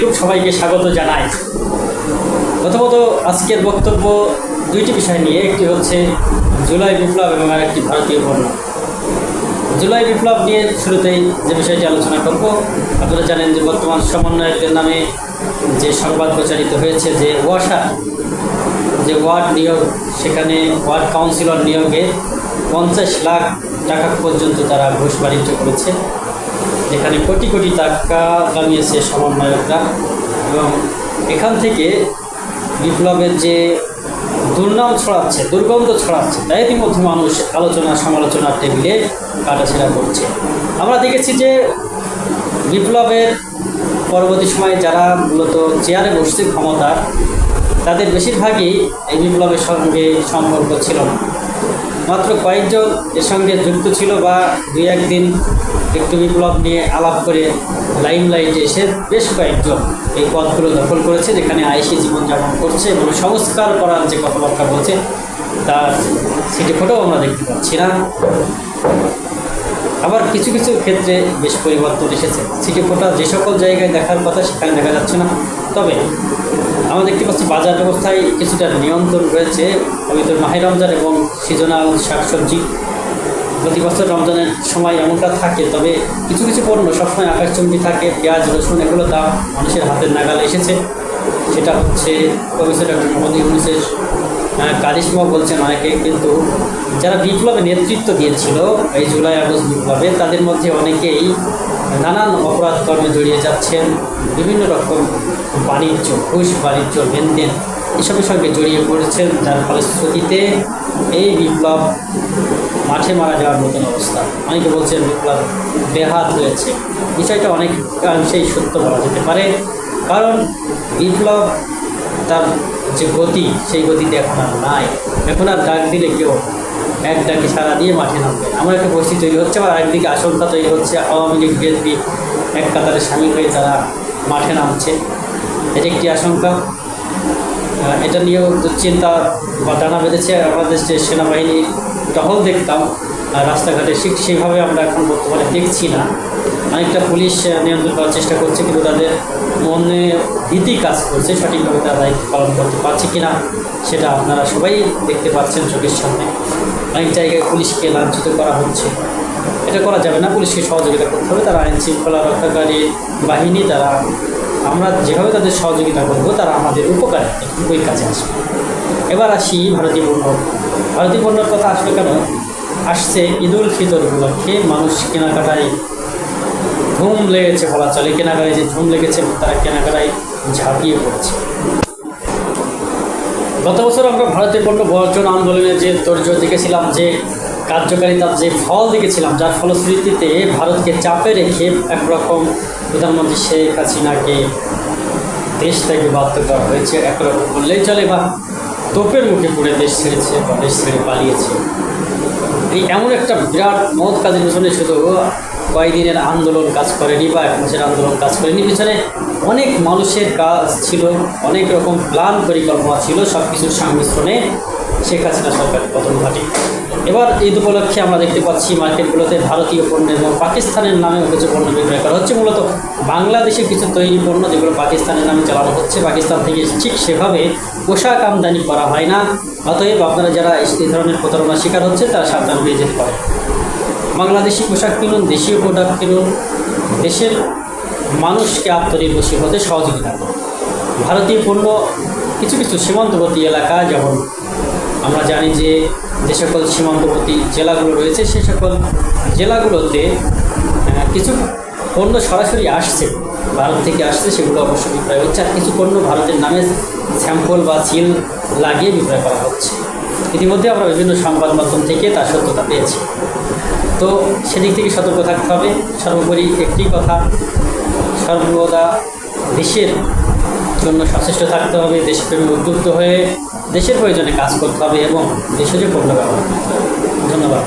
আলাইকুম সবাইকে স্বাগত জানাই। প্রথমত আজকের বক্তব্য দুইটি বিষয় নিয়ে, একটি হচ্ছে জুলাই বিপ্লব এবং আরেকটি ভারতীয় বর্ণ। জুলাই বিপ্লব নিয়ে শুরুতেই যে বিষয়টি আলোচনা করব, আপনারা জানেন যে বর্তমান সমন্বয়কদের নামে যে সংবাদ প্রচারিত হয়েছে যে ওয়াসা, যে ওয়ার্ড নিয়োগ, সেখানে ওয়ার্ড কাউন্সিলর নিয়োগে পঞ্চাশ লাখ টাকা পর্যন্ত তারা ঘুষ বাণিজ্য করেছে। যেখানে কোটি কোটি টাকা কামিয়েছে সমন্বয়করা এবং এখান থেকে বিপ্লবের যে দুর্নাম ছড়াচ্ছে, দুর্গন্ধ ছড়াচ্ছে তাই ইতিমধ্যে মানুষ আলোচনা সমালোচনার টেবিলে কাটাছেড়া করছে। আমরা দেখেছি যে বিপ্লবের পরবর্তী সময়ে যারা মূলত চেয়ারে বসছে ক্ষমতার, তাদের বেশিরভাগই এই বিপ্লবের সঙ্গে সম্পর্ক ছিল না। মাত্র কয়েকজন এর সঙ্গে যুক্ত ছিল বা দুই একদিন একটু বিপ্লব নিয়ে আলাপ করে লাইম লাইটে এসে বেশ কয়েকজন এই পদগুলো দখল করেছে যেখানে আইসি জীবনযাপন করছে এবং সংস্কার করার যে কথাবার্তা বলছে, তার সেটি ফটোও আমরা দেখতে পাচ্ছি না। আবার কিছু কিছু ক্ষেত্রে বেশ পরিবর্তন এসেছে। সিটি কোটা যে সকল জায়গায় দেখার কথা সেখানে দেখা যাচ্ছে না। তবে আমরা দেখতে পাচ্ছি বাজার ব্যবস্থায় কিছুটা নিয়ন্ত্রণ রয়েছে পবিত্র মাহে রমজান এবং সিজনাল শাকসবজি। প্রতি বছর রমজানের সময় এমনটা থাকে, তবে কিছু কিছু পণ্য সবসময় আকাশচম্বী থাকে, পেঁয়াজ, রসুন এগুলো দাম মানুষের হাতের নাগালে এসেছে। সেটা হচ্ছে প্রফেসর ডক্টর মোহাম্মদ ইউনুসের কারিশমা বলছেন অনেকে, কিন্তু যারা বিপ্লবে নেতৃত্ব দিয়েছিল, এই জুলাই আগস্ট বিপ্লবে, তাদের মধ্যে অনেকেই নানান অপরাধ কর্মে জড়িয়ে যাচ্ছেন, বিভিন্ন রকম বাণিজ্য, ঘুষ, বাণিজ্য, লেনদেন, এসবের সঙ্গে জড়িয়ে পড়েছেন, যার ফলশ্রুতিতে এই বিপ্লব মাঠে মারা যাওয়ার মতন অবস্থা। অনেকে বলছেন বিপ্লব বেহাত হয়েছে। বিষয়টা অনেকাংশেই সত্য বলা যেতে পারে। কারণ বিপ্লব তার যে গতি, সেই গতিতে এখন আর নাই। এখন আর ডাক দিলে কেউ এক ডাকে সারা দিয়ে মাঠে নামবে আমার একটা পরিস্থিতি তৈরি হচ্ছে আবার একদিকে আশঙ্কা তৈরি হচ্ছে। আওয়ামী লীগ, বিএনপি এক কাতারে সামিল হয়ে তারা মাঠে নামছে। এটি একটি আশঙ্কা। এটা নিয়েও চিন্তা বা টানা বেঁধেছে। আমাদের যে সেনাবাহিনী টহল দেখতাম রাস্তাঘাটে ঠিক সেইভাবে আমরা এখন বর্তমানে দেখছি না। অনেকটা পুলিশ নিয়ন্ত্রণ করার চেষ্টা করছে, কিন্তু তাদের মনে ভীতি কাজ করছে। সঠিকভাবে তারা দায়িত্ব পালন করতে পারছে কি না সেটা আপনারা সবাই দেখতে পাচ্ছেন চোখের সামনে। অনেক জায়গায় পুলিশকে লাঞ্ছিত করা হচ্ছে। এটা করা যাবে না, পুলিশকে সহযোগিতা করতে হবে। তারা আইন শৃঙ্খলা রক্ষাকারী বাহিনী, তারা, আমরা যেভাবে তাদের সহযোগিতা করব, তারা আমাদের উপকারে ওই কাজে আসবে। এবার আসি ভারতীয় পণ্য। ভারতীয় পণ্যর কথা আসলে কেন? আসছে ঈদুল ফিতর উপলক্ষে মানুষ কেনাকাটায় ধুম লেগেছে বলা চলে কেনাকাটায় যে ধুম লেগেছে, তারা কেনাকাটায় ঝাঁপিয়ে পড়ছে। গত বছর আমরা ভারতীয় পণ্য বর্জন আন্দোলনের যে ধৈর্য দেখেছিলাম, যে কার্যকারিতার যে ফল দেখেছিলাম, যার ফলশ্রুতিতে ভারতকে চাপে রেখে একরকম প্রধানমন্ত্রী শেখ হাসিনাকে দেশ থেকে বাধ্য করা হয়েছে, একরকম বললেই চলে বা তোপের মুখে পড়ে দেশ ছেড়েছে বা দেশ ছেড়ে পালিয়েছে। এই এমন একটা বিরাট মহৎ কাজের পিছনে শুধু কয়েকদিনের আন্দোলন কাজ করেনি বা এক মাসের আন্দোলন কাজ করেনি, পিছনে অনেক মানুষের কাজ ছিল, অনেক রকম প্ল্যান, পরিকল্পনা ছিল সব কিছুর সংমিশ্রণে শেখ হাসিনা সরকার পতন ঘটে। এবার ঈদ উপলক্ষে আমরা দেখতে পাচ্ছি মার্কেটগুলোতে ভারতীয় পণ্য এবং পাকিস্তানের নামে কিছু পণ্য বিক্রয় করা হচ্ছে। মূলত বাংলাদেশে কিছু তৈরি পণ্য যেগুলো পাকিস্তানের নামে চালানো হচ্ছে, পাকিস্তান থেকে ঠিক সেভাবে পোশাক আমদানি করা হয় না। অতএব আপনারা যারা এই ধরনের প্রতারণার শিকার হচ্ছে তারা সাবধান হয়ে যেতে পারে বাংলাদেশি পোশাক কিনুন, দেশীয় প্রোডাক্ট কিনুন, দেশের মানুষকে আত্মনির্ভরশীল হতে সহযোগিতা করুন। ভারতীয় পণ্য কিছু কিছু সীমান্তবর্তী এলাকা, যেমন আমরা জানি যে যে সকল সীমান্তবর্তী জেলাগুলো রয়েছে, সে সকল জেলাগুলোতে কিছু পণ্য সরাসরি আসছে, ভারত থেকে আসছে, সেগুলো অবশ্য বিক্রয় হচ্ছে, আর কিছু পণ্য ভারতের নামে স্যাম্পল বা সিল লাগিয়ে বিক্রয় করা হচ্ছে। ইতিমধ্যে আমরা বিভিন্ন সংবাদ মাধ্যম থেকে তার সত্যতা পেয়েছি। তো সেদিক থেকে সতর্ক থাকতে হবে। সর্বোপরি একটি কথা, সর্বদা দেশের জন্য সচেষ্ট থাকতে হবে দেশপ্রেমে উদ্যুক্ত হয়ে দেশের প্রয়োজনে কাজ করতে হবে এবং দেশের হবে। ধন্যবাদ।